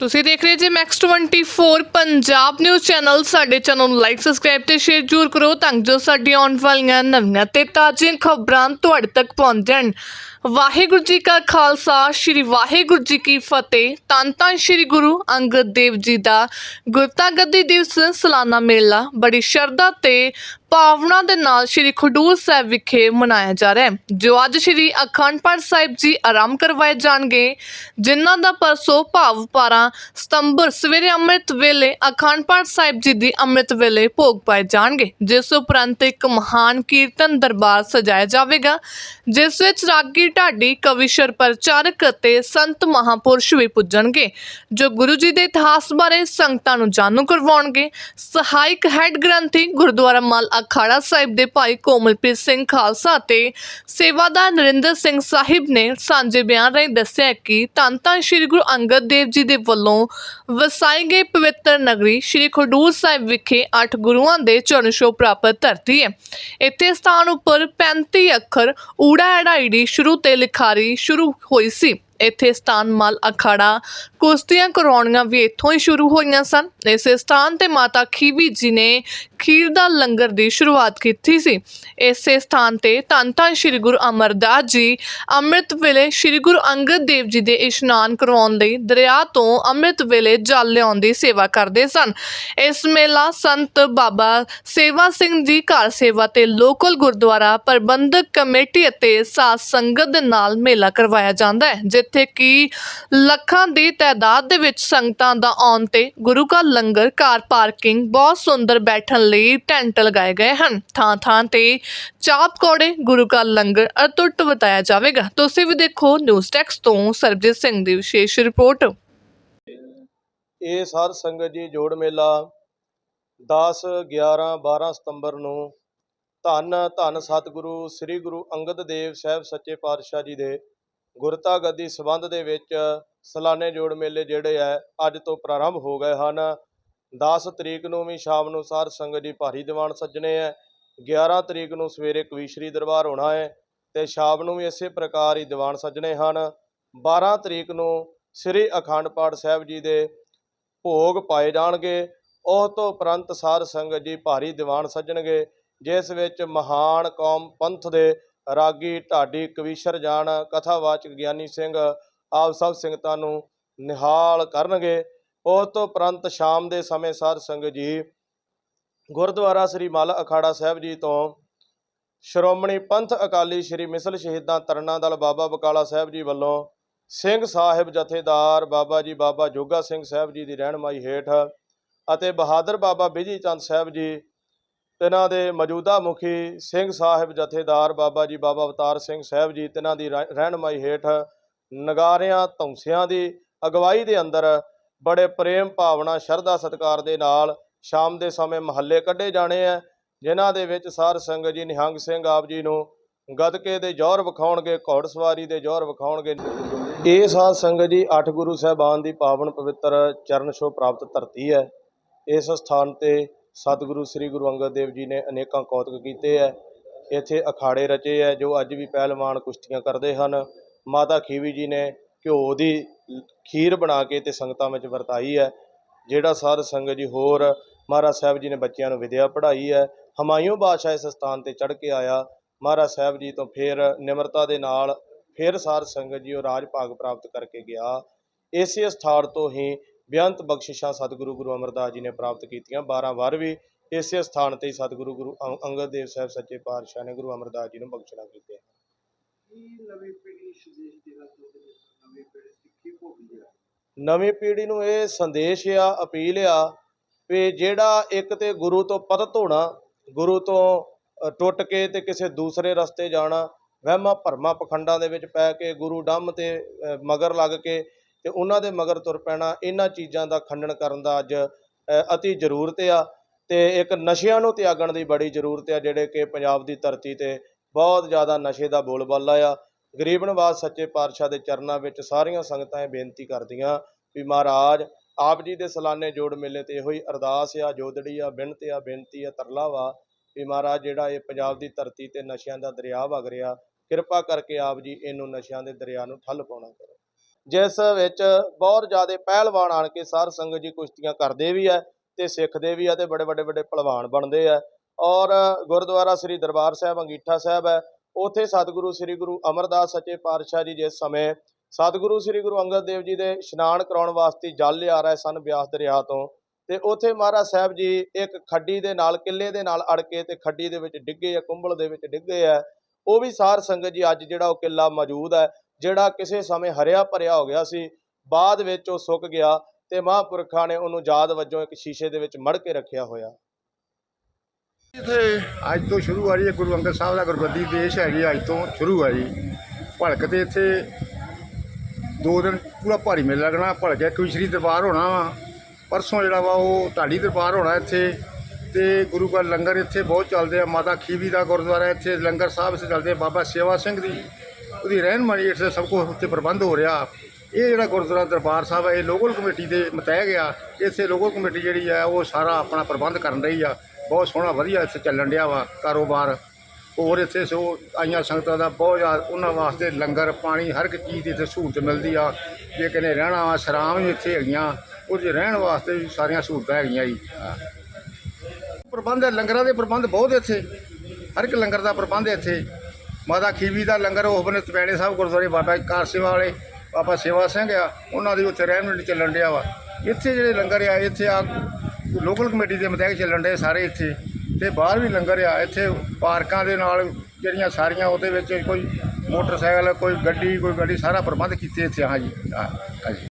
ਤੁਸੀਂ ਦੇਖ ਰਹੇ G max 24 Punjab news channel ਸਾਡੇ ਚੈਨਲ ਨੂੰ ਲਾਈਕ ਸਬਸਕ੍ਰਾਈਬ ਤੇ ਸ਼ੇਅਰ ਜ਼ਰੂਰ ਕਰੋ ਤਾਂ ਜੋ ਸਾਡੀਆਂ ਆਉਣ ਵਾਲੀਆਂ ਨਵੀਆਂ ਤੇ ਤਾਜ਼ੀਆਂ ਖਬਰਾਂ ਤੁਹਾਡੇ ਤੱਕ ਪਹੁੰਚ ਜਾਣ। ਵਾਹਿਗੁਰੂ ਜੀ ਕਾ ਖਾਲਸਾ, ਸ੍ਰੀ ਵਾਹਿਗੁਰੂ ਜੀ ਕੀ ਫਤਿਹ। ਧੰਨ ਧੰਨ ਸ੍ਰੀ ਗੁਰੂ ਅੰਗਦ ਦੇਵ ਜੀ ਦਾ ਗੁਰਤਾ ਗੱਦੀ ਦਿਵਸ, ਸਾਲਾਨਾ ਮੇਲਾ। ਬੜੀ ਸ਼ਰਧਾ ਤੇ ਭਾਵਨਾ ਦੇ ਨਾਲ ਸ੍ਰੀ ਖਡੂਰ ਸਾਹਿਬ ਵਿਖੇ ਮਨਾਇਆ ਜਾ ਰਿਹਾ ਹੈ। ਜੋ ਅੱਜ ਸ੍ਰੀ ਅਖੰਡ ਪਾਠ ਸਾਹਿਬ ਜੀ ਆਰੰਭ ਕਰਵਾਏ ਜਾਣਗੇ, ਜਿਨ੍ਹਾਂ ਦਾ ਪਰਸੋਂ ਭਾਵ 12 ਸਤੰਬਰ ਸਵੇਰੇ ਅੰਮ੍ਰਿਤ ਵੇਲੇ ਅਖੰਡ ਪਾਠ ਸਾਹਿਬ ਜੀ ਦੀ ਅੰਮ੍ਰਿਤ ਵੇਲੇ ਭੋਗ ਪਾਏ ਜਾਣਗੇ। ਜਿਸ ਉਪਰੰਤ ਇੱਕ ਮਹਾਨ ਕੀਰਤਨ ਦਰਬਾਰ ਸਜਾਇਆ ਜਾਵੇਗਾ, ਜਿਸ ਵਿੱਚ ਰਾਗੀ ਢਾਡੀ ਕਵੀਸ਼ਰ ਪ੍ਰਚਾਰਕ ਅਤੇ ਸੰਤ ਮਹਾਪੁਰਸ਼ ਵੀ ਪੁੱਜਣਗੇ, ਜੋ ਗੁਰੂ ਜੀ ਦੇ ਇਤਿਹਾਸ ਬਾਰੇ ਸੰਗਤਾਂ ਨੂੰ ਜਾਣੂ ਕਰਵਾਉਣਗੇ। ਸਹਾਇਕ ਹੈੱਡ ਗ੍ਰੰਥੀ ਗੁਰਦੁਆਰਾ ਮਲ ਅਖਾੜਾ ਸਾਹਿਬ ਦੇ ਭਾਈ ਕੋਮਲਪ੍ਰੀਤ ਸਿੰਘ ਖਾਲਸਾ ਅਤੇ ਸੇਵਾਦਾਰ ਨਰਿੰਦਰ ਸਿੰਘ ਸਾਹਿਬ ਨੇ ਸਾਂਝੇ ਬਿਆਨ ਰਾਹੀਂ ਦੱਸਿਆ ਕਿ ਧੰਨ ਧੰਨ ਸ੍ਰੀ ਗੁਰੂ ਅੰਗਦ ਦੇਵ ਜੀ ਦੇ ਵੱਲੋਂ ਵਸਾਏ ਗਏ ਪਵਿੱਤਰ ਨਗਰੀ ਸ੍ਰੀ ਖਡੂਰ ਸਾਹਿਬ ਵਿਖੇ ਅੱਠ ਗੁਰੂਆਂ ਦੇ ਚਰਨ ਛੋਹ ਪ੍ਰਾਪਤ ਧਰਤੀ ਹੈ। ਇੱਥੇ ਸਥਾਨ ਉੱਪਰ 35 ਅੱਖਰ ਊੜਾ ਐੜਾ ਸ਼ੁਰੂ ਤੇ ਲਿਖਾਰੀ ਸ਼ੁਰੂ ਹੋਈ ਸੀ। ਇੱਥੇ ਸਥਾਨ ਮਾਲ ਅਖਾੜਾ ਕੁਸ਼ਤੀਆਂ ਕਰਾਉਣੀਆਂ ਵੀ ਇੱਥੋਂ ਹੀ ਸ਼ੁਰੂ ਹੋਈਆਂ ਸਨ। ਇਸੇ ਸਥਾਨ ਤੇ ਮਾਤਾ ਖੀਵੀ ਜੀ ਨੇ ਖੀਰ ਦਾ ਲੰਗਰ ਦੀ ਸ਼ੁਰੂਆਤ ਕੀਤੀ ਸੀ। ਇਸੇ ਸਥਾਨ ਤੇ ਧੰਨ ਧੰਨ ਸ੍ਰੀ ਗੁਰੂ ਅਮਰਦਾਸ ਜੀ ਅੰਮ੍ਰਿਤ ਵੇਲੇ ਸ੍ਰੀ ਗੁਰੂ ਅੰਗਦ ਦੇਵ ਜੀ ਦੇ ਇਸ਼ਨਾਨ ਕਰਵਾਉਣ ਲਈ ਦਰਿਆ ਤੋਂ ਅੰਮ੍ਰਿਤ ਵੇਲੇ ਜਲ ਲਿਆਉਣ ਦੀ ਸੇਵਾ ਕਰਦੇ ਸਨ। ਇਸ ਮੇਲਾ ਸੰਤ ਬਾਬਾ ਸੇਵਾ ਸਿੰਘ ਜੀ ਘਰ ਸੇਵਾ ਤੇ ਲੋਕਲ ਗੁਰਦੁਆਰਾ ਪ੍ਰਬੰਧਕ ਕਮੇਟੀ ਅਤੇ ਸਾਧ ਸੰਗਤ ਦੇ ਨਾਲ ਮੇਲਾ ਕਰਵਾਇਆ ਜਾਂਦਾ ਹੈ, ਜਿੱਥੇ ਕਿ ਲੱਖਾਂ ਦੀ ਤਾਦਾਦ ਦੇ ਵਿੱਚ ਸੰਗਤਾਂ ਦਾ ਆਉਣ ਤੇ ਗੁਰੂ ਕਾ ਲੰਗਰ, ਕਾਰ ਪਾਰਕਿੰਗ ਬਹੁਤ ਸੁੰਦਰ ਬੈਠਣ ਲਈ ਟੈਂਟ ਲਗਾਏ ਗਏ ਹਨ। ਥਾਂ ਥਾਂ ਤੇ ਚਾਪ ਕੋੜੇ ਗੁਰੂ ਕਾ ਲੰਗਰ ਅਟੁੱਟ ਬਤਾਇਆ ਜਾਵੇਗਾ। ਤੁਸੀਂ ਵੀ ਦੇਖੋ ਨਿਊਜ਼ ਟੈਕਸ ਤੋਂ ਸਰਬਜੀਤ ਸਿੰਘ ਦੀ ਵਿਸ਼ੇਸ਼ ਰਿਪੋਰਟ। ਇਹ ਸਾਧ ਸੰਗਤ ਜੀ ਜੋੜ ਮੇਲਾ 10 11 12 ਸਤੰਬਰ ਨੂੰ ਧੰਨ ਧੰਨ ਸਤਿਗੁਰੂ ਸ੍ਰੀ ਗੁਰੂ ਅੰਗਦ ਦੇਵ ਸਾਹਿਬ ਸੱਚੇ ਪਾਤਸ਼ਾਹ ਜੀ ਦੇ ਗੁਰਤਾ ਗੱਦੀ ਸਬੰਧ ਦੇ ਵਿੱਚ ਸਲਾਨੇ ਜੋੜ ਮੇਲੇ ਜਿਹੜੇ ਆ, ਅੱਜ ਤੋਂ ਪ੍ਰਾਰੰਭ ਹੋ ਗਏ ਹਨ। 10 ਤਰੀਕ ਨੂੰ ਵੀ ਸ਼ਾਮ ਨੂੰ ਸਾਧ ਸੰਗਤ ਜੀ ਭਾਰੀ ਦੀਵਾਨ ਸੱਜਣੇ ਹੈ 11 ਤਰੀਕ ਨੂੰ ਸਵੇਰੇ ਕਵੀਸ਼ਰੀ ਦਰਬਾਰ ਹੋਣਾ ਹੈ ਤੇ ਸ਼ਾਮ ਨੂੰ ਵੀ ਇਸੇ ਪ੍ਰਕਾਰ ਹੀ ਦੀਵਾਨ ਸੱਜਣੇ ਹਨ। 12 ਤਰੀਕ ਨੂੰ ਸ੍ਰੀ ਅਖੰਡ ਪਾਠ ਸਾਹਿਬ ਜੀ ਦੇ ਭੋਗ ਪਾਏ ਜਾਣਗੇ। ਉਹ ਤੋਂ ਉਪਰੰਤ ਸਾਧ ਸੰਗਤ ਜੀ ਭਾਰੀ ਦੀਵਾਨ ਸੱਜਣਗੇ, ਜਿਸ ਵਿੱਚ ਮਹਾਨ ਕੌਮ ਪੰਥ ਦੇ ਰਾਗੀ ਢਾਡੀ ਕਵੀਸ਼ਰ ਜਾਣ ਕਥਾਵਾਚਕ ਗਿਆਨੀ ਸਿੰਘ ਆਪ ਸਭ ਸੰਗਤਾਂ ਨੂੰ ਨਿਹਾਲ ਕਰਨਗੇ। ਉਸ ਤੋਂ ਉਪਰੰਤ ਸ਼ਾਮ ਦੇ ਸਮੇਂ ਸਾਧ ਸੰਗਤ ਜੀ ਗੁਰਦੁਆਰਾ ਸ੍ਰੀ ਮੱਲ ਅਖਾੜਾ ਸਾਹਿਬ ਜੀ ਤੋਂ ਸ਼੍ਰੋਮਣੀ ਪੰਥ ਅਕਾਲੀ ਸ੍ਰੀ ਮਿਸਲ ਸ਼ਹੀਦਾਂ ਤਰਨਾ ਦਲ ਬਾਬਾ ਬਕਾਲਾ ਸਾਹਿਬ ਜੀ ਵੱਲੋਂ ਸਿੰਘ ਸਾਹਿਬ ਜਥੇਦਾਰ ਬਾਬਾ ਜੀ ਬਾਬਾ ਜੋਗਾ ਸਿੰਘ ਸਾਹਿਬ ਜੀ ਦੀ ਰਹਿਨਮਾਈ ਹੇਠ ਅਤੇ ਬਹਾਦਰ ਬਾਬਾ ਬਿਜ਼ੀ ਚੰਦ ਸਾਹਿਬ ਜੀ, ਤਿਨਾਂ ਦੇ ਮੌਜੂਦਾ ਮੁਖੀ ਸਿੰਘ ਸਾਹਿਬ ਜਥੇਦਾਰ ਬਾਬਾ ਜੀ ਬਾਬਾ ਅਵਤਾਰ ਸਿੰਘ ਸਾਹਿਬ ਜੀ, ਤਿਨਾਂ ਦੀ ਰਹਿ- ਰਹਿਨਮਾਈ ਹੇਠ ਨਗਾਰਿਆਂ, ਧੌਂਸਿਆਂ ਦੀ ਅਗਵਾਈ ਦੇ ਅੰਦਰ ਬੜੇ ਪ੍ਰੇਮ ਭਾਵਨਾ, ਸ਼ਰਧਾ, ਸਤਿਕਾਰ ਦੇ ਨਾਲ ਸ਼ਾਮ ਦੇ ਸਮੇਂ ਮਹੱਲੇ ਕੱਢੇ ਜਾਣੇ ਆ ਜਿਨ੍ਹਾਂ ਦੇ ਵਿੱਚ ਸਾਰ ਸੰਗਤ ਜੀ, ਨਿਹੰਗ ਸਿੰਘ ਆਪ ਜੀ ਨੂੰ ਗਦਕੇ ਦੇ ਜ਼ੋਰ ਵਿਖਾਉਣਗੇ, ਘੋੜ ਸਵਾਰੀ ਦੇ ਜ਼ੋਰ ਵਿਖਾਉਣਗੇ। ਇਹ ਸਾਧ ਸੰਗਤ ਜੀ ਅੱਠ ਗੁਰੂ ਸਾਹਿਬਾਨ ਦੀ ਪਾਵਨ ਪਵਿੱਤਰ ਚਰਨ ਛੋਹ ਪ੍ਰਾਪਤ ਧਰਤੀ ਹੈ ਇਸ ਸਥਾਨ ਤੇ ਸਤਿਗੁਰੂ ਸ੍ਰੀ ਗੁਰੂ ਅੰਗਦ ਦੇਵ ਜੀ ਨੇ ਅਨੇਕਾਂ ਕੌਤਕ ਕੀਤੇ ਹੈ ਇੱਥੇ ਅਖਾੜੇ ਰਚੇ ਹੈ ਜੋ ਅੱਜ ਵੀ ਪਹਿਲਵਾਨ ਕੁਸ਼ਤੀਆਂ ਕਰਦੇ ਹਨ। ਮਾਤਾ ਖੀਵੀ ਜੀ ਨੇ ਘਿਓ ਦੀ ਖੀਰ ਬਣਾ ਕੇ ਤੇ ਸੰਗਤਾਂ ਵਿੱਚ ਵਰਤਾਈ ਹੈ, ਜਿਹੜਾ ਸਾਧ ਸੰਗਤ ਜੀ ਹੋਰ ਮਹਾਰਾਜ ਸਾਹਿਬ ਜੀ ਨੇ ਬੱਚਿਆਂ ਨੂੰ ਵਿਦਿਆ ਪੜ੍ਹਾਈ ਹੈ ਹਮਾਯੂ ਬਾਦਸ਼ਾਹ ਇਸ ਸਥਾਨ ਤੇ ਚੜ੍ਹ ਕੇ ਆਇਆ, ਮਹਾਰਾਜ ਸਾਹਿਬ ਜੀ ਤੋਂ ਫਿਰ ਨਿਮਰਤਾ ਦੇ ਨਾਲ ਫਿਰ ਸਾਧ ਸੰਗਤ ਜੀ ਉਹ ਰਾਜ ਭਾਗ ਪ੍ਰਾਪਤ ਕਰਕੇ ਗਿਆ। ਇਸੇ ਸਥਾਨ ਤੋਂ ਹੀ ਬੇਅੰਤ ਬਖਸ਼ਿਸ਼ਾਂ ਸਤਿਗੁਰੂ ਗੁਰੂ ਅਮਰਦਾਸ ਜੀ ਨੇ ਪ੍ਰਾਪਤ ਕੀਤੀਆਂ 12 ਵਾਰ ਵੀ ਇਸੇ ਸਥਾਨ ਤੇ ਹੀ ਸਤਿਗੁਰੂ ਗੁਰੂ ਅੰਗਦ ਦੇਵ ਸਾਹਿਬ ਸੱਚੇ ਪਾਤਸ਼ਾਹ ਨੇ ਗੁਰੂ ਅਮਰਦਾਸ ਜੀ ਨੂੰ ਬਖਸ਼ਣਾ ਕੀਤੇ। ਕੀ ਨਵੀਂ ਪੀੜ੍ਹੀ ਸੰਦੇਸ਼ ਦੇਣਾ ਚਾਹੁੰਦੇ ਨੇ? ਨਵੀਂ ਪੀੜ੍ਹੀ ਸਿੱਖੀ ਭੋਗੀ ਆ ਨਵੀਂ ਪੀੜ੍ਹੀ ਨੂੰ ਇਹ ਸੰਦੇਸ਼ ਆ, ਅਪੀਲ ਆ ਵੀ ਜਿਹੜਾ ਇੱਕ ਤੇ ਗੁਰੂ ਤੋਂ ਪਤਤ ਹੋਣਾ, ਗੁਰੂ ਤੋਂ ਟੁੱਟ ਕੇ ਤੇ ਕਿਸੇ ਦੂਸਰੇ ਰਸਤੇ ਜਾਣਾ, ਵਹਿਮਾਂ ਭਰਮਾਂ ਪਖੰਡਾਂ ਦੇ ਵਿੱਚ ਪੈ ਕੇ ਗੁਰੂ ਡੰਮ ਤੇ ਮਗਰ ਲੱਗ ਕੇ ਤੇ ਉਹਨਾਂ ਦੇ ਮਗਰ ਤੁਰ ਪੈਣਾ, ਇਹਨਾਂ ਚੀਜ਼ਾਂ ਦਾ ਖੰਡਨ ਕਰਨ ਦਾ ਅੱਜ ਅਤੀ ਜ਼ਰੂਰਤ ਆ ਤੇ ਇੱਕ ਨਸ਼ਿਆਂ ਨੂੰ ਤਿਆਗਣ ਦੀ ਬੜੀ ਜ਼ਰੂਰਤ ਆ, ਜਿਹੜੇ ਕਿ ਪੰਜਾਬ ਦੀ ਧਰਤੀ ਤੇ ਬਹੁਤ ਜ਼ਿਆਦਾ ਨਸ਼ੇ ਦਾ ਬੋਲਬਾਲਾ ਆ। ਗਰੀਬ ਨਵਾਜ਼ ਸੱਚੇ ਪਾਤਸ਼ਾਹ ਦੇ ਚਰਨਾਂ ਵਿੱਚ ਸਾਰੀਆਂ ਸੰਗਤਾਂ ਇਹ ਬੇਨਤੀ ਕਰਦੀਆਂ ਵੀ ਮਹਾਰਾਜ, ਆਪ ਜੀ ਦੇ ਸਲਾਨੇ ਜੋੜ ਮੇਲੇ ਤੇ ਇਹੋ ਹੀ ਅਰਦਾਸ ਆ ਜੋਦੜੀ ਆ, ਬਿਨਤ ਆ, ਬੇਨਤੀ ਆ, ਤਰਲਾ ਵਾ ਵੀ ਮਹਾਰਾਜ ਜਿਹੜਾ ਇਹ ਪੰਜਾਬ ਦੀ ਧਰਤੀ ਤੇ ਨਸ਼ਿਆਂ ਦਾ ਦਰਿਆ ਵਗ ਰਿਹਾ, ਕਿਰਪਾ ਕਰਕੇ ਆਪ ਜੀ ਇਹਨੂੰ ਨਸ਼ਿਆਂ ਦੇ ਦਰਿਆ ਨੂੰ ਠੱਲ ਪਾਉਣਾ ਕਰੋ। ਜਿਸ ਵਿੱਚ ਬਹੁਤ ਜ਼ਿਆਦਾ ਪਹਿਲਵਾਨ ਆਣ ਕੇ ਸਾਰ ਸੰਗਤ ਜੀ ਕੁਸ਼ਤੀਆਂ ਕਰਦੇ ਵੀ ਆ ਤੇ ਸਿੱਖਦੇ ਵੀ ਆ ਤੇ ਬੜੇ ਵੱਡੇ ਵੱਡੇ ਪਹਿਲਵਾਨ ਬਣਦੇ ਆ। ਔਰ ਗੁਰਦੁਆਰਾ ਸ੍ਰੀ ਦਰਬਾਰ ਸਾਹਿਬ ਅੰਗੀਠਾ ਸਾਹਿਬ ਹੈ। ਉਥੇ ਸਤਿਗੁਰੂ ਸ੍ਰੀ ਗੁਰੂ ਅਮਰਦਾਸ ਸੱਚੇ ਪਾਤਸ਼ਾਹ ਜੀ ਜਿਸ ਸਮੇਂ ਸਤਿਗੁਰੂ ਸ੍ਰੀ ਗੁਰੂ ਅੰਗਦ ਦੇਵ ਜੀ ਦੇ ਇਸ਼ਨਾਨ ਕਰਾਉਣ ਵਾਸਤੇ ਜਲ ਲਿਆ ਰਹੇ ਸਨ ਬਿਆਸ ਦਰਿਆ ਤੋਂ, ਤੇ ਉਥੇ ਮਹਾਰਾਜ ਸਾਹਿਬ ਜੀ ਇੱਕ ਖੱਡੀ ਦੇ ਨਾਲ, ਕਿੱਲੇ ਦੇ ਨਾਲ ਅੜ ਕੇ ਤੇ ਖੱਡੀ ਦੇ ਵਿੱਚ ਡਿੱਗੇ ਆ ਕੁੰਬਲ ਦੇ ਵਿੱਚ ਡਿੱਗੇ ਆ ਉਹ ਵੀ ਸਾਰ ਸੰਗਤ ਜੀ ਅੱਜ ਜਿਹੜਾ ਉਹ ਕਿੱਲਾ ਮੌਜੂਦ ਹੈ, ਜਿਹੜਾ ਕਿਸੇ ਸਮੇਂ ਹਰਿਆ ਭਰਿਆ ਹੋ ਗਿਆ ਸੀ, ਬਾਅਦ ਵਿੱਚ ਉਹ ਸੁੱਕ ਗਿਆ ਤੇ ਮਹਾਂਪੁਰਖਾਂ ਨੇ ਉਹਨੂੰ ਯਾਦ ਵਜੋਂ ਇੱਕ ਸ਼ੀਸ਼ੇ ਦੇ ਵਿੱਚ ਮੜ ਕੇ ਰੱਖਿਆ ਹੋਇਆ। ਇੱਥੇ ਅੱਜ ਤੋਂ ਸ਼ੁਰੂ ਆ ਜੀ ਇਹ ਗੁਰੂ ਅੰਗਦ ਸਾਹਿਬ ਦਾ ਗੁਰਗੱਦੀ ਦੇਸ਼ ਹੈਗੀ ਅੱਜ ਤੋਂ ਸ਼ੁਰੂ ਆ ਜੀ। ਭਲਕ ਤੇ ਇੱਥੇ ਦੋ ਦਿਨ ਪੂਰਾ ਭਾਰੀ ਮੇਲਾ ਲੱਗਣਾ, ਭਲਕ ਇੱਕ ਵਿਸ਼ਰੀ ਦਰਬਾਰ ਹੋਣਾ ਵਾ, ਪਰਸੋਂ ਜਿਹੜਾ ਵਾ ਉਹ ਢਾਡੀ ਦਰਬਾਰ ਹੋਣਾ ਇੱਥੇ। ਤੇ ਗੁਰੂ ਘਰ ਲੰਗਰ ਇੱਥੇ ਬਹੁਤ ਚੱਲਦੇ ਆ, ਮਾਤਾ ਖੀਵੀ ਦਾ ਗੁਰਦੁਆਰਾ ਇੱਥੇ, ਲੰਗਰ ਸਾਹਿਬ ਇੱਥੇ ਚੱਲਦੇ ਆ, ਬਾਬਾ ਸੇਵਾ ਸਿੰਘ ਦੀ। ਉਹਦੀ ਰਹਿਨਮਾਈ ਇੱਥੇ ਸਭ ਕੁਛ ਉੱਥੇ ਪ੍ਰਬੰਧ ਹੋ ਰਿਹਾ। ਇਹ ਜਿਹੜਾ ਗੁਰਦੁਆਰਾ ਦਰਬਾਰ ਸਾਹਿਬ ਹੈ ਇਹ ਲੋਕਲ ਕਮੇਟੀ ਦੇ ਮਤਹਿ ਗਿਆ। ਇੱਥੇ ਲੋਕਲ ਕਮੇਟੀ ਜਿਹੜੀ ਆ, ਉਹ ਸਾਰਾ ਆਪਣਾ ਪ੍ਰਬੰਧ ਕਰਨ ਰਹੀ ਆ। ਬਹੁਤ ਸੋਹਣਾ, ਵਧੀਆ ਇੱਥੇ ਚੱਲਣ ਡਿਆ ਵਾ ਕਾਰੋਬਾਰ। ਹੋਰ ਇੱਥੇ ਸੋ ਆਈਆਂ ਸੰਗਤਾਂ ਦਾ ਬਹੁਤ ਜ਼ਿਆਦਾ, ਉਹਨਾਂ ਵਾਸਤੇ ਲੰਗਰ, ਪਾਣੀ, ਹਰ ਇੱਕ ਚੀਜ਼ ਦੀ ਇੱਥੇ ਸਹੂਲਤ ਮਿਲਦੀ ਆ। ਜੇ ਕਿਨੇ ਰਹਿਣਾ ਵਾ ਸਰਾਮ ਵੀ ਇੱਥੇ ਹੈਗੀਆਂ, ਉਹਦੇ ਰਹਿਣ ਵਾਸਤੇ ਵੀ ਸਾਰੀਆਂ ਸਹੂਲਤਾਂ ਹੈਗੀਆਂ ਜੀ। ਪ੍ਰਬੰਧ ਹੈ, ਲੰਗਰਾਂ ਦੇ ਪ੍ਰਬੰਧ ਬਹੁਤ ਇੱਥੇ। ਹਰ ਇੱਕ ਲੰਗਰ ਦਾ ਪ੍ਰਬੰਧ ਹੈ ਇੱਥੇ। ਮਾਤਾ ਖੀਵੀ ਦਾ ਲੰਗਰ, ਉਹ ਬਨੇ ਤਪੈਣੇ ਸਾਹਿਬ, ਗੁਰਦੁਆਰੇ ਬਾਬਾ ਕਾਰ ਸੇਵਾ ਵਾਲੇ, ਬਾਬਾ ਸੇਵਾ ਸਿੰਘ ਆ, ਉਹਨਾਂ ਦੀ ਉੱਥੇ ਰਹਿਣ ਚੱਲਣ ਡਿਆ ਵਾ। ਇੱਥੇ ਜਿਹੜੇ ਲੰਗਰ ਆ, ਇੱਥੇ ਆ ਲੋਕਲ ਕਮੇਟੀ ਦੇ ਮੁਤਾਬਕ ਚੱਲਣ ਡੇ ਸਾਰੇ ਇੱਥੇ ਤੇ ਬਾਹਰ ਵੀ ਲੰਗਰ ਆ, ਇੱਥੇ ਪਾਰਕਾਂ ਦੇ ਨਾਲ ਜਿਹੜੀਆਂ ਸਾਰੀਆਂ ਉਹਦੇ ਵਿੱਚ ਕੋਈ ਮੋਟਰਸਾਈਕਲ, ਕੋਈ ਗੱਡੀ ਕੋਈ ਗੱਡੀ ਸਾਰਾ ਪ੍ਰਬੰਧ ਕੀਤੇ ਇੱਥੇ ਹਾਂਜੀ ਹਾਂ ਹਾਂਜੀ